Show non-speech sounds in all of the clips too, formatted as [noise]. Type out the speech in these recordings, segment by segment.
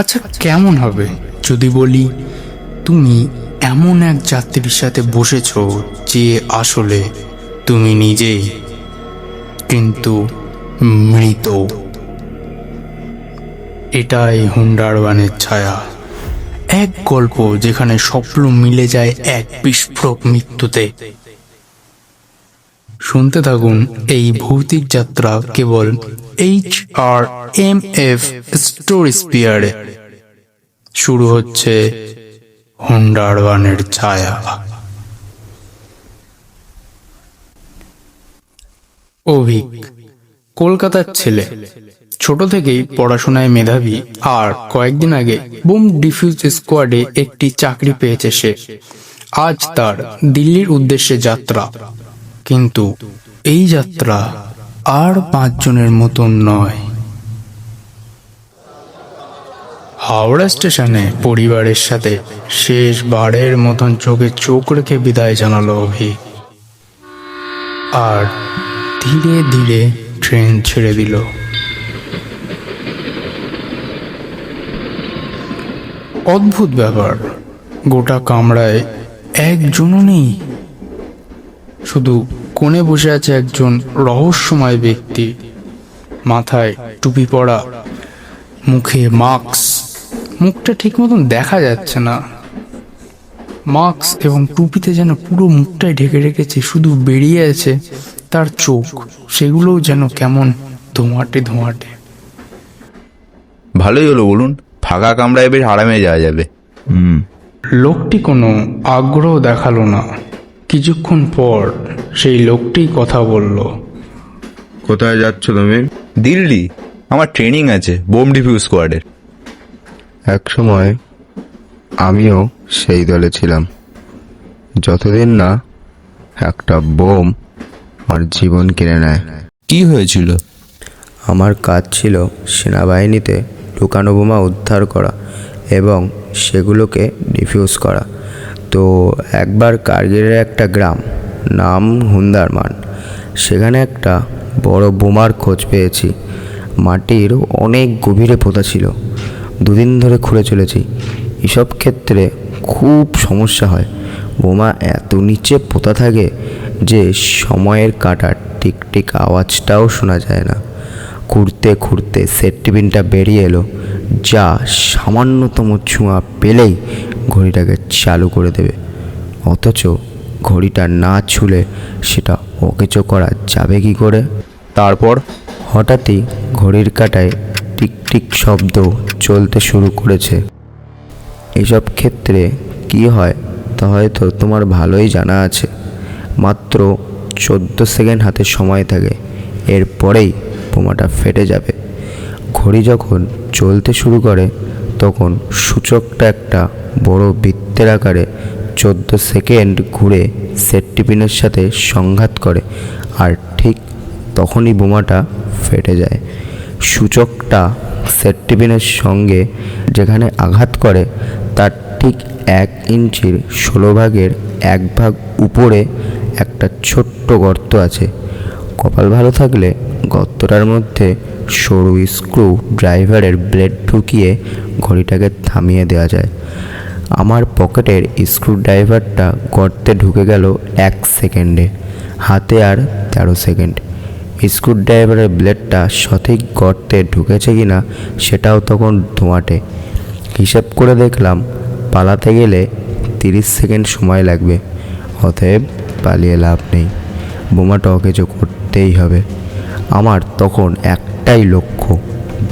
আচ্ছা কেমন হবে? যদি বলি, তুমি এমন এক যাত্রীর সাথে বসেছ যে আসলে তুমি নিজেই কিন্তু মৃত। এটাই হুন্ডারওয়ানের ছায়া। এক গল্প যেখানে স্বপ্ন মিলে যায় এক বিস্ফোরক মৃত্যুতে। শুনতে থাকুন এই ভৌতিক যাত্রা কেবল H R M F story স্পিয়ারে শুরু হচ্ছে হুন্ডারওয়ানের ছায়া। অভিক, কলকাতার ছেলে। ছোট থেকেই পড়াশোনায় মেধাবী আর কয়েকদিন আগে বুম ডিফিউজ স্কোয়াডে একটি চাকরি পেয়েছে সে। আজ তার দিল্লির উদ্দেশ্যে যাত্রা। কিন্তু এই যাত্রা আর পাঁচজনের মতন নয়। হাওড়া স্টেশনে পরিবারের সাথে শেষবারের মতন চোখে চোখ রেখে বিদায় জানালো অভি। আর ধীরে ধীরে ট্রেন ছেড়ে দিল। অদ্ভুত ব্যাপার, গোটা কামরায় একজনও নেই। শুধু কোণে বসে আছে একজন রহস্যময় ব্যক্তি। মাথায় টুপি পরা মুখে মাস্ক। মুখটা ঠিক মতন দেখা যাচ্ছে না। মাস্ক এবং টুপিতে যেন পুরো মুখটাই ঢেকে রেখেছে শুধু বেরিয়ে আছে তার চোখ। সেগুলোও যেন কেমন ধোঁয়াটে ধোঁয়াটে। ভালোই হলো বলুন ফাঁকা কামড়ায় বেশ আরামে যাওয়া যাবে। হুম। লোকটি কোনো আগ্রহ দেখাল না। কিছুক্ষণ পর সেই লোকটি কথা বলল কোথায় যাচ্ছ তুমি? দিল্লি। আমার ট্রেনিং আছে বোম ডিফিউজ স্কোয়াডের। এক সময় আমিও সেই দলে ছিলাম। যতদিন না একটা বোম আমার জীবন কিনে নেয়। কি হয়েছিল? আমার কাজ ছিল সেনাবাহিনীতে লুকানো বোমা উদ্ধার করা এবং সেগুলোকে ডিফিউজ করা। তো একবার কার্গিলের একটা গ্রাম, নাম হুন্দারমান। সেখানে একটা বড় বোমার খোঁজ পেয়েছি। মাটির অনেক গভীরে পোতা ছিল। দুদিন ধরে খুঁড়ে চলেছি। এসব ক্ষেত্রে খুব সমস্যা হয়। বোমা এত নিচে পোতা থাকে যে সময়ের কাটার টিক টিক আওয়াজটাও শোনা যায় না। খুঁড়তে খুঁড়তে সেট টিফিনটা বেরিয়ে এলো। যা সামান্যতম ছোঁয়া পেলেই ঘড়িটাকে চালু করে দেবে। অথচ ঘড়িটা না ছুলে সেটা অকেচো করা যাবে কি করে? তারপর হঠাৎই ঘড়ির কাঁটায় টিক টিক শব্দ চলতে শুরু করেছে। এসব ক্ষেত্রে কি হয় তা হয়তো তোমার ভালোই জানা আছে। মাত্র চোদ্দ সেকেন্ড হাতে সময় থাকে, এরপরেই বোমাটা ফেটে যাবে। ঘড়ি যখন চলতে শুরু করে তখন সূচকটা একটা বড় বৃত্তের আকারে চোদ্দ সেকেন্ড ঘুরে সেট টিফিনের সাথে সংঘাত করে আর ঠিক তখনই বোমাটা ফেটে যায়। সূচকটা সেট টিফিনের সঙ্গে যেখানে আঘাত করে, তার ঠিক এক ইঞ্চির ষোলো ভাগের এক ভাগ উপরে একটা ছোট্ট গর্ত আছে। কপাল ভালো থাকলে গর্তটার মধ্যে সরু স্ক্রু ড্রাইভারের ব্লেড ঢুকিয়ে ঘড়িটাকে থামিয়ে দেওয়া যায়। আমার পকেটের স্ক্রু ড্রাইভারটা গর্তে ঢুকে গেল এক সেকেন্ডে, হাতে আর তেরো সেকেন্ড। স্ক্রু ড্রাইভারের ব্লেডটা সঠিক গর্তে ঢুকেছে কি না সেটাও তখন ধোঁয়াটে। হিসেব করে দেখলাম, পালাতে গেলে তিরিশ সেকেন্ড সময় লাগবে, অতএব পালিয়ে লাভ নেই। বোমাটা অকেজো করতেই হবে। আমার তখন একটাই লক্ষ্য,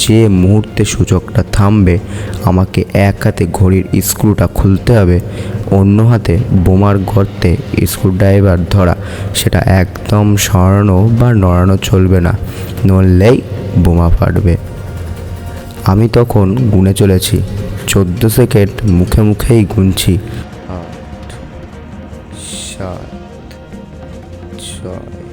যে মুহূর্তে সূচকটা থামবে, আমাকে এক হাতে ঘড়ির স্ক্রুটা খুলতে হবে, অন্য হাতে বোমার গর্তে স্ক্রুড্রাইভার ধরা। সেটা একদম সরানো বা নড়ানো চলবে না, নড়লেই বোমা ফাটবে। আমি তখন গুনে চলেছি, চোদ্দ সেকেন্ড মুখে মুখেই গুনছি। সাত ছয়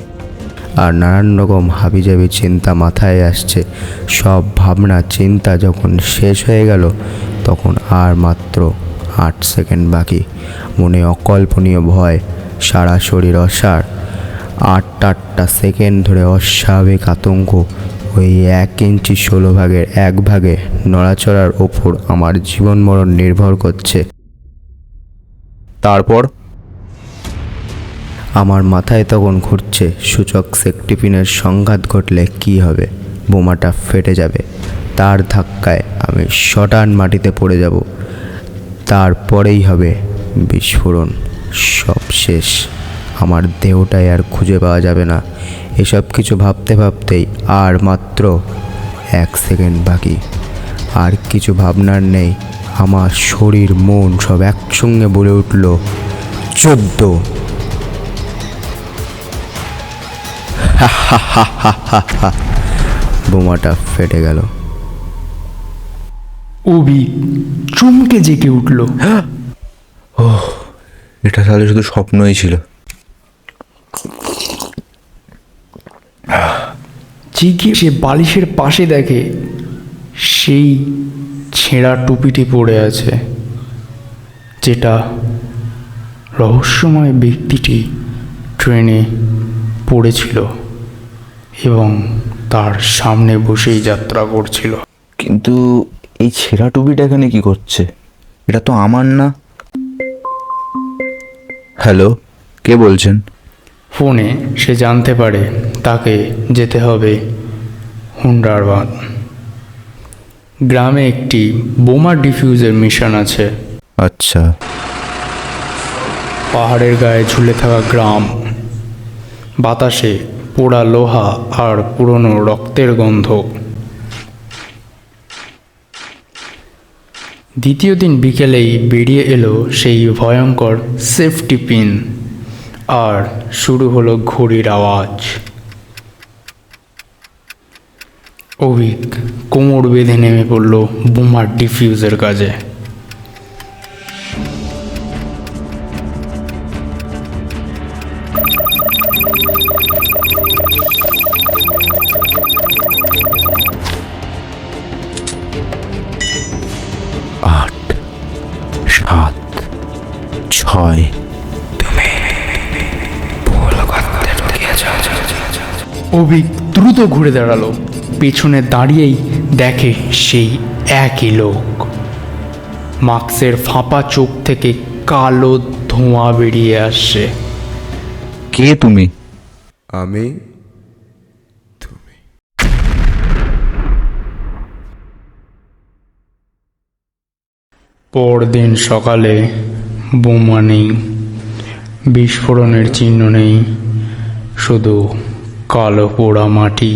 আর নানান রকম হাবিজাবি চিন্তা মাথায় আসছে। সব ভাবনা, চিন্তা যখন শেষ হয়ে গেল, তখন আর মাত্র আট সেকেন্ড বাকি। মনে অকল্পনীয় ভয়, সারা শরীর অসার আট আটটা সেকেন্ড ধরে অস্বাভাবিক আতঙ্ক ওই এক ইঞ্চি ষোলো ভাগের এক ভাগে নড়াচড়ার ওপর আমার জীবন মরণ নির্ভর করছে। তারপর আমার মাথায় তখন ঘুরছে, সূচক সেকটিপিনের সংঘাত ঘটলে কি হবে? বোমাটা ফেটে যাবে। তার ধাক্কায় আমি শটান মাটিতে পড়ে যাব। তারপরেই হবে বিস্ফোরণ সব শেষ আমার দেহটাই আর খুঁজে পাওয়া যাবে না। এসব কিছু ভাবতে ভাবতেই আর মাত্র এক সেকেন্ড বাকি। আর কিছু ভাবনার নেই। আমার শরীর, মন সব একসঙ্গে বলে উঠল, চোদ্দ [laughs] বোমাটা ফেটে গেল। ওবি চমকে জেগে উঠল। [gasps] ও এটা তাহলে শুধু স্বপ্নই ছিল। জেগে সে বালিশের পাশে দেখে সেই ছেঁড়া টুপিটি পড়ে আছে যেটা রহস্যময় ব্যক্তিটি ট্রেনে পড়েছিল। এবং তার সামনে বসেই যাত্রা করছিল। কিন্তু এই ছেঁড়া টুপিটা এখানে কি করছে? এটা তো আমার না। হ্যালো কে বলছেন? ফোনে সে জানতে পারে তাকে যেতে হবে হুন্ডারবাদ। গ্রামে একটি বোমা ডিফিউজের মিশন আছে। আচ্ছা। পাহাড়ের গায়ে ঝুলে থাকা গ্রাম। বাতাসে পোড়া লোহা আর পুরনো রক্তের গন্ধ। দ্বিতীয় দিন বিকেলেই বেরিয়ে এলো সেই ভয়ঙ্কর সেফটি পিন আর শুরু হলো ঘড়ির আওয়াজ। অভিক কোমর বেঁধে নেমে পড়ল বোমার ডিফিউজের কাজে। অভিক দ্রুত ঘুরে দাঁড়াল। পেছনে দাঁড়িয়েই দেখে সেই একই লোক। মাক্সের ফাঁপা চোখ থেকে কালো ধোঁয়া বেরিয়ে আসছে কে তুমি? আমি পরদিন সকালে বোমা নেই বিস্ফোরণের চিহ্ন নেই শুধু কালো পোড়া মাটি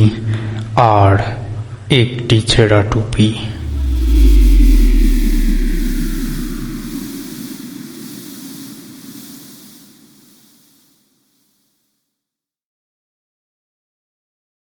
আর একটি ছেঁড়া টুপি।